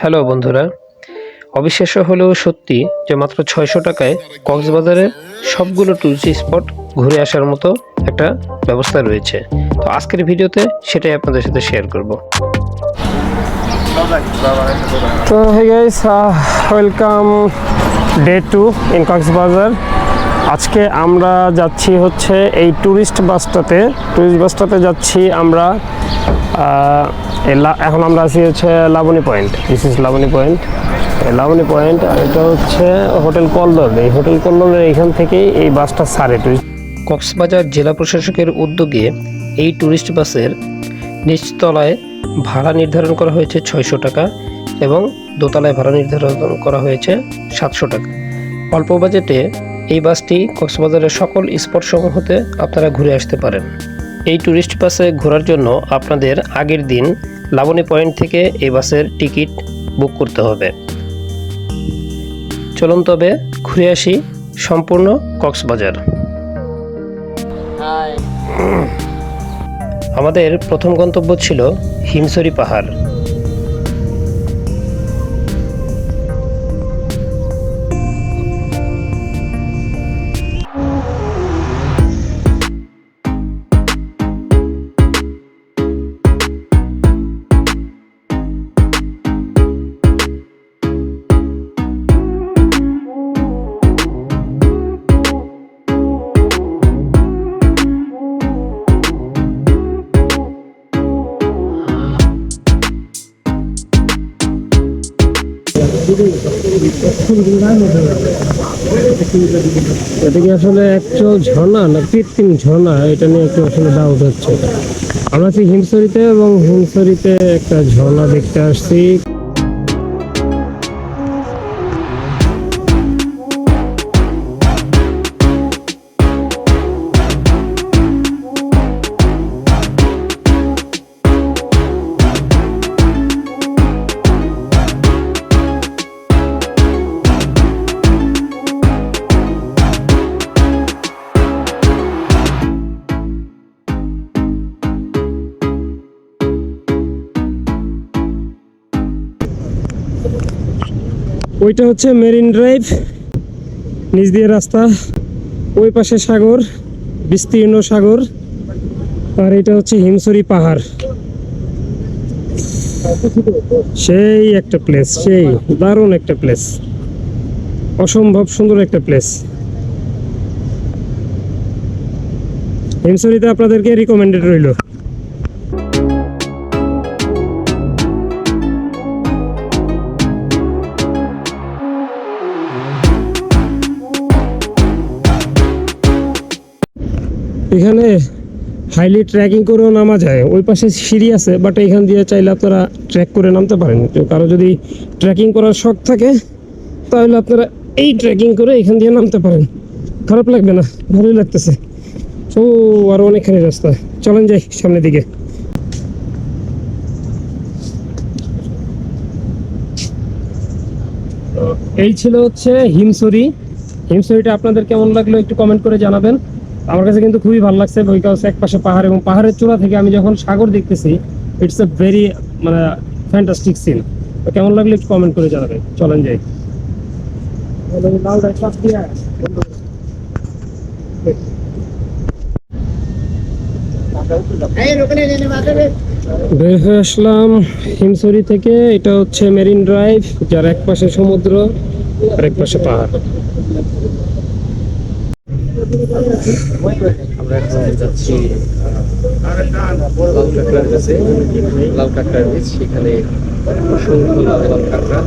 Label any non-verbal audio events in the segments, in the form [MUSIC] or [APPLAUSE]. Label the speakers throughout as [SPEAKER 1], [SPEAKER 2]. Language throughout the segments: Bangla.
[SPEAKER 1] হ্যালো বন্ধুরা, অবিশ্বাস্য হলেও সত্যি যে মাত্র ছয়শো টাকায় কক্সবাজারের সবগুলো টুরিস্ট স্পট ঘুরে আসার মতো একটা ব্যবস্থা রয়েছে। তো আজকের ভিডিওতে সেটাই আপনাদের সাথে শেয়ার করব।
[SPEAKER 2] তো hey guys welcome day two in Cox's Bazar. আজকে আমরা যাচ্ছি হচ্ছে এই ট্যুরিস্ট বাসটাতে ট্যুরিস্ট বাসটাতে যাচ্ছি আমরা এখন আমরা আছি হচ্ছে Laboni point this is Laboni point Laboni point আর এটা হচ্ছে হোটেল কল্লোল। এই হোটেল কল্লোলের এইখান থেকেই এই বাসটা সারে টুরিস্ট
[SPEAKER 1] কক্সবাজার জেলা প্রশাসকের উদ্যোগে এই ট্যুরিস্ট বাসের নিচতলায় ভাড়া নির্ধারণ করা হয়েছে ছয়শো টাকা এবং দোতলায় ভাড়া নির্ধারণ করা হয়েছে সাতশো টাকা। অল্প বাজেটে এই বাসটি কক্সবাজারের সকল স্পটসমূহতে আপনারা ঘুরে আসতে পারেন। এই ট্যুরিস্ট বাসে ঘোরার জন্য আপনাদের আগের দিন লাবণী পয়েন্ট থেকে এই বাসের টিকিট বুক করতে হবে। চলুন তবে ঘুরে আসি সম্পূর্ণ কক্সবাজার। আমাদের প্রথম গন্তব্য ছিল হিমসরি পাহাড়।
[SPEAKER 2] এটা কি আসলে অ্যাকচুয়াল ঝর্ণা না কৃত্রিম ঝর্ণা? এটা নিয়ে একটু আসলে ডাউট হচ্ছে। আমরা আছি হিমসরিতে এবং হিমসরিতে একটা ঝর্ণা দেখতে আসছি। ওইটা হচ্ছে মেরিন ড্রাইভ, নিচ দিয়ে রাস্তা, ওই পাশে সাগর, বিস্তীর্ণ সাগর, আর এটা হচ্ছে হিমসরি পাহাড়। সেই একটা প্লেস সেই দারুণ একটা প্লেস অসম্ভব সুন্দর একটা প্লেস হিমসরিতে আপনাদেরকে রিকমেন্ডেড রইল। এখানে হাইলি ট্রেকিং করেও নামা যায়। ওই পাশে সিঁড়ি আছে বাট এখান দিয়ে চাইলে আপনারা ট্রেক করে নামতে পারেন। তো কারও যদি ট্রেকিং করার শখ থাকে, তাহলে আপনারা এই ট্রেকিং করে এখান দিয়ে নামতে পারেন। খারাপ লাগবে না, ভালোই লাগতেছে। ও আরও অনেকখানি রাস্তা। চলেন যাই সামনের দিকে। এই ছিল হচ্ছে হিমসরি হিমসরিটা আপনাদের কেমন লাগল একটু কমেন্ট করে জানাবেন। আমার কাছে কিন্তু খুবই ভালো লাগছে বিকজ এক পাশে পাহাড়, এবং পাহাড়ের চূড়া থেকে আমি যখন সাগর দেখতেছি ইটস এ ভেরি মানে ফ্যান্টাস্টিক সিন তো কেমন লাগল একটু কমেন্ট করে জানাবেন চলেন যাই। বের আসলাম হিমসরি থেকে, এটা হচ্ছে মেরিন ড্রাইভ, যার এক পাশে সমুদ্র, আর এক পাশে পাহাড়।
[SPEAKER 3] আমরা এখন যাচ্ছি লাল কাঁকড়ার কাছে লাল কাঁকড়ার বীজ সেখানে অসংখ্য লাল লাল কাঁকড়া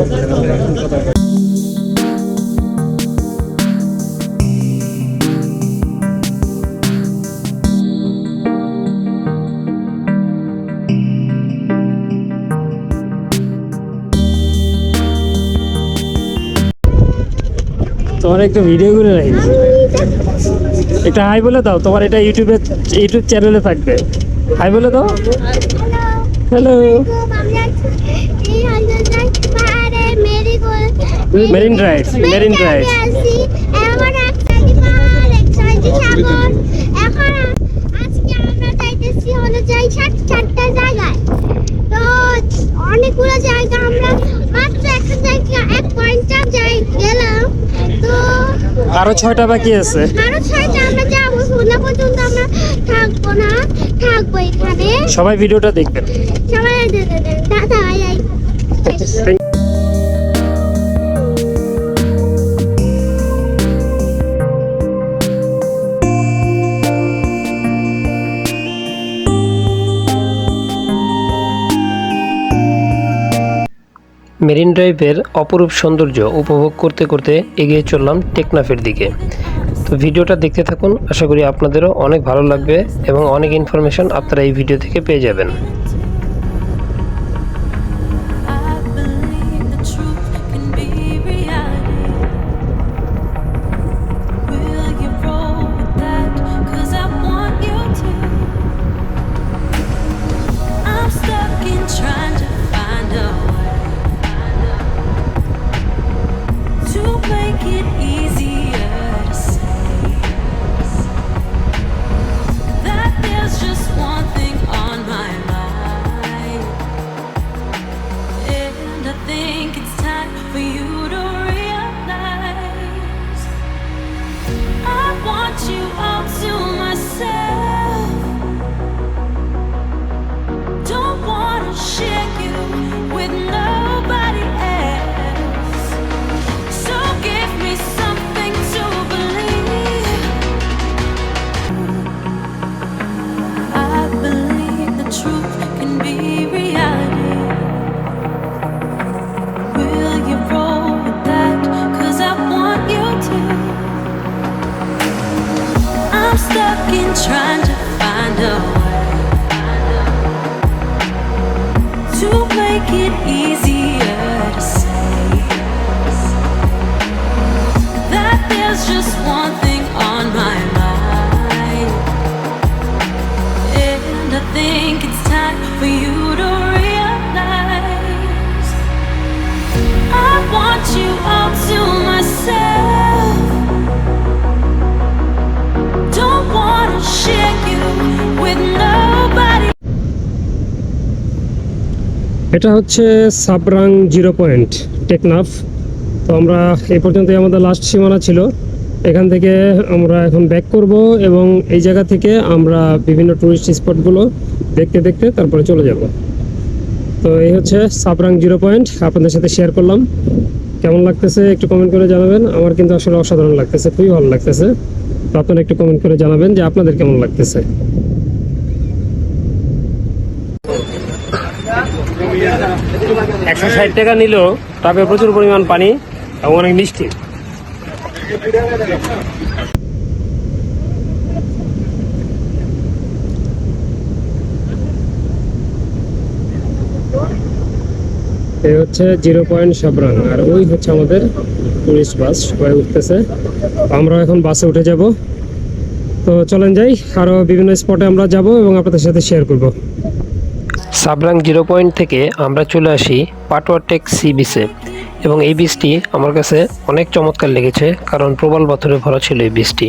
[SPEAKER 3] আমাদের
[SPEAKER 2] তোমার একটু ভিডিও করে রাখিস একটা হাই বলে দাও, তোমার এটা ইউটিউবে ইউটিউব চ্যানেলে থাকবে। হাই বলে দাও। Hello marine drive marine drive
[SPEAKER 4] অনেকগুলো জায়গা আমরা, মাত্র একটা জায়গা
[SPEAKER 2] আরও ছয়টা বাকি আছে।
[SPEAKER 4] আরও ছয়টা আমরা যাব। সন্ধ্যা পর্যন্ত আমরা থাকব না। থাকব এখানে।
[SPEAKER 2] সবাই ভিডিওটা দেখবেন।
[SPEAKER 4] সবাই দাদা আই আই
[SPEAKER 5] মেরিন ড্রাইভের অপরূপ সৌন্দর্য উপভোগ করতে করতে এগিয়ে চললাম টেকনাফের দিকে। তো ভিডিওটা দেখতে থাকুন, আশা করি আপনাদেরও অনেক ভালো লাগবে এবং অনেক ইনফরমেশন আপনারা এই ভিডিও থেকে পেয়ে যাবেন।
[SPEAKER 2] এটা হচ্ছে সাবরাং জিরো পয়েন্ট টেকনাফ। তো আমরা এই পর্যন্তই আমাদের লাস্ট সীমানা ছিল। এখান থেকে আমরা এখন ব্যাক করব এবং এই জায়গা থেকে আমরা বিভিন্ন টুরিস্ট স্পটগুলো দেখতে দেখতে তারপরে চলে যাব। তো এই হচ্ছে সাবরাং জিরো পয়েন্ট, আপনাদের সাথে শেয়ার করলাম। কেমন লাগতেছে একটু কমেন্ট করে জানাবেন। আমার কিন্তু আসলে অসাধারণ লাগতেছে, খুবই ভালো লাগতেছে। তো আপনারা একটু কমেন্ট করে জানাবেন যে আপনাদের কেমন লাগতেছে। একশো ষাট টাকা নিল তবে প্রচুর পরিমাণ পানি এবং অনেক মিষ্টি। এই হচ্ছে জিরো পয়েন্ট সাবরাং আর ওই হচ্ছে আমাদের টুরিস্ট বাস, সবাই উঠতেছে। আমরা এখন বাসে উঠে যাব। তো চলেন যাই আরও বিভিন্ন স্পটে আমরা যাব এবং আপনাদের সাথে শেয়ার করব।
[SPEAKER 5] সাবরাং জিরো পয়েন্ট থেকে আমরা চলে আসি পাটওয়ারটেক সি বিচে। এবং এই বীজটি আমার কাছে অনেক চমৎকার লেগেছে, কারণ প্রবল পাথরে ভরা ছিল এই বীজটি.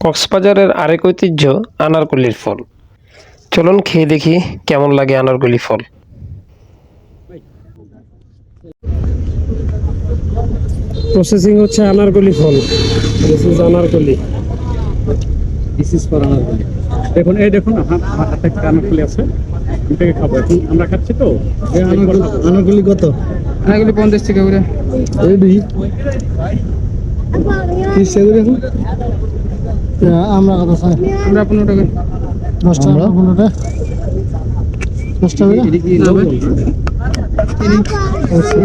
[SPEAKER 5] কক্সবাজারের আরেক ঐতিহ্য আনারকলির ফল। চলুন খেয়ে দেখি কেমন লাগে আনারকলি ফল।
[SPEAKER 2] প্রসেসিং হচ্ছে আনারকলি ফল। This is Anarkali.
[SPEAKER 3] This is for Anarkali. দেখুন এই দেখুন হাতে আছে। এটাকে খাব। এখন আমরা খাচ্ছি তো।
[SPEAKER 6] আনারকলি কত?
[SPEAKER 7] আনাগুলি পঞ্চাশ টাকা করে।
[SPEAKER 6] এই দুই তিরিশ টাকা করে এখন? আমরা কত চাই?
[SPEAKER 7] আমরা পনেরো টাকা।
[SPEAKER 6] দশ দশ?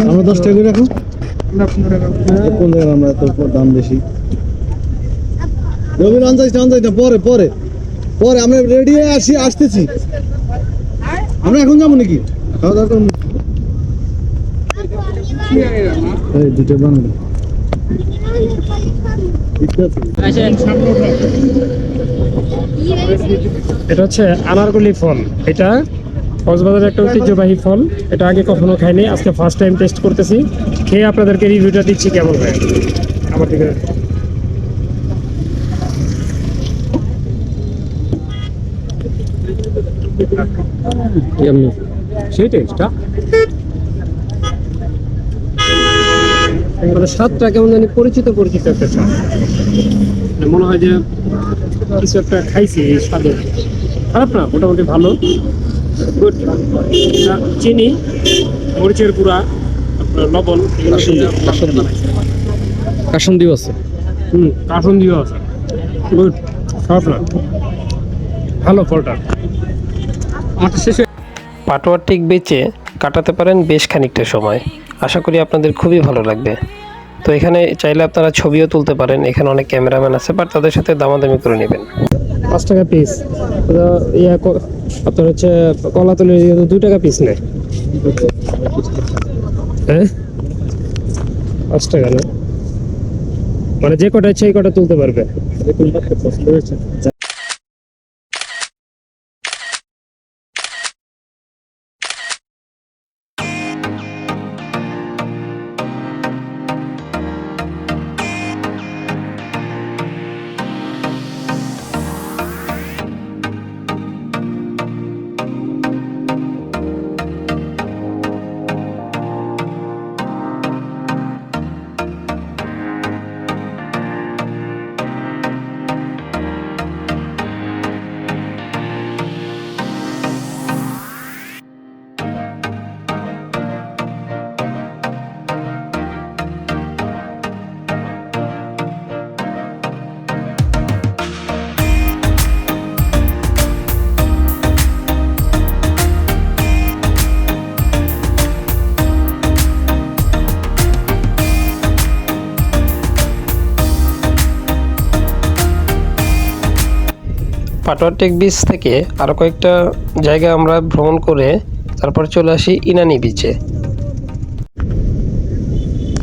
[SPEAKER 6] আমরা দশ টাকা করে এখন?
[SPEAKER 7] আমরা পনেরো টাকা।
[SPEAKER 6] কোন জায়গায় আমরা এত দাম বেশি? পরে পরে। পরে আমরা রেডি হয়ে আসি আসতেছি। আমরা এখন যাব নাকি? খাওয়া দাওয়া করুন দুটো বাংলা
[SPEAKER 2] এটা হচ্ছে আনারকলি ফল। এটা কক্সবাজারের একটা ঐতিহ্যবাহী ফল। এটা আগে কখনো খাইনি। আজকে ফার্স্ট টাইম টেস্ট করতেছি। খেয়ে আপনাদেরকে রিভিউটা দিচ্ছি কেমন হয়। আমার দিকে
[SPEAKER 3] সেই টেস্টটা
[SPEAKER 2] মানে স্বাদটা কেমন জানি পরিচিত পরিচিত একটা স্বাদ। মানে মনে হয় যে কিছু একটা খাইছি এই স্বাদে। খারাপ না মোটামুটি ভালো। গুড চিনি মরিচের গুঁড়া আপনার লবণ
[SPEAKER 3] আছে।
[SPEAKER 2] হুম আছে। গুড খারাপ না। ভালো ফলটা।
[SPEAKER 3] আমারটা শেষ হয়ে
[SPEAKER 1] পাটোয়ার টিক বেচে কাটাতে পারেন বেশ খানিকটা সময়। আশা করি আপনাদের খুবই ভালো লাগবে। তো এখানে চাইলে আপনারা ছবিও তুলতে পারেন, এখানে অনেক ক্যামেরাম্যান আছে, বাট তাদের সাথে দামাদামি করে নেবেন।
[SPEAKER 2] পাঁচ টাকা পিস ইয়া আপনার হচ্ছে কলা তুলে দুই টাকা পিস নেয়। হ্যাঁ? পাঁচ টাকা না? মানে যে কটা ইচ্ছে এই কটা তুলতে পারবে।
[SPEAKER 1] পাটোয়ার টেক বিচ থেকে আরও কয়েকটা জায়গা আমরা ভ্রমণ করে তারপর চলে আসি ইনানি বিচে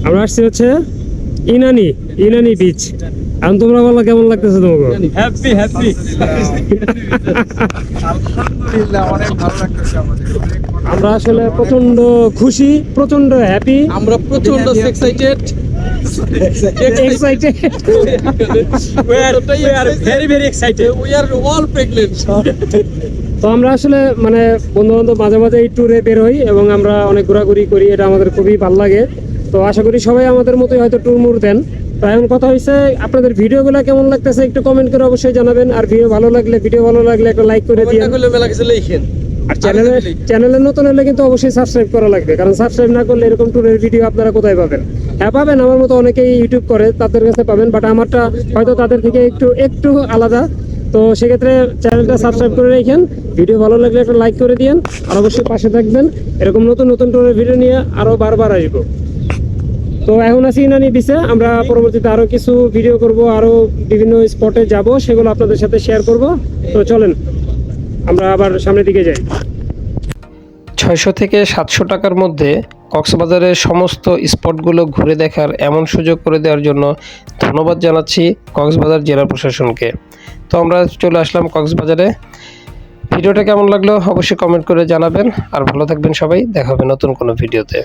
[SPEAKER 2] আমরা আসছি হচ্ছে ইনানি ইনানি বিচ এখন তোমরা বলো কেমন লাগতেছে তোমাকে?
[SPEAKER 3] হ্যাপি হ্যাপি
[SPEAKER 2] আমরা আসলে প্রচণ্ড খুশি প্রচণ্ড হ্যাপি
[SPEAKER 3] আমরা প্রচণ্ড excited
[SPEAKER 2] excited [LAUGHS]
[SPEAKER 3] we are we are very very excited. We are all pregnant. [LAUGHS]
[SPEAKER 2] তো আমরা আসলে মানে বন্ধু বান্ধব মাঝে মাঝে এই ট্যুরে বের হই এবং আমরা অনেক ঘোরাঘুরি করি এটা আমাদের খুবই ভালো লাগে। তো আশা করি সবাই আমাদের মতোই হয়তো ট্যুর মুর দেন। তো এখন কথা হয়েছে আপনাদের ভিডিওগুলো কেমন লাগতেছে একটু কমেন্ট করে অবশ্যই জানাবেন। আর ভিডিও ভালো লাগলে ভিডিও ভালো লাগলে একটা লাইক করে দিন
[SPEAKER 3] মেলা
[SPEAKER 2] আর চ্যানেলে চ্যানেলে নতুন হলে কিন্তু অবশ্যই সাবস্ক্রাইব করা লাগবে কারণ সাবস্ক্রাইব না করলে এরকম ট্যুরের ভিডিও আপনারা কোথায় পাবেন? হ্যাঁ পাবেন। আমার মতো অনেকেই ইউটিউব করে, তাদের কাছে পাবেন বাট আমারটা হয়তো তাদের থেকে একটু একটু আলাদা। তো সেক্ষেত্রে চ্যানেলটা সাবস্ক্রাইব করে রাখেন। ভিডিও ভালো লাগলে একটা লাইক করে দিন আর অবশ্যই পাশে থাকবেন। এরকম নতুন নতুন ট্যুরের ভিডিও নিয়ে আরও বারবার আসব। তো এখন আছি ইনানি বিচে আমরা পরবর্তীতে আরও কিছু ভিডিও করব, আরও বিভিন্ন স্পটে যাব, সেগুলো আপনাদের সাথে শেয়ার করব। তো চলেন, আমরা আবার সামনের দিকে যাই।
[SPEAKER 1] ছয়শো থেকে সাতশো টাকার মধ্যে কক্সবাজারের সমস্ত স্পটগুলো ঘুরে দেখার এমন সুযোগ করে দেওয়ার জন্য ধন্যবাদ জানাচ্ছি কক্সবাজার জেলা প্রশাসনকে। তো আমরা চলে আসলাম কক্সবাজারে। ভিডিওটা কেমন লাগল অবশ্যই কমেন্ট করে জানাবেন। আর ভালো থাকবেন সবাই। দেখা হবে নতুন কোনো ভিডিওতে।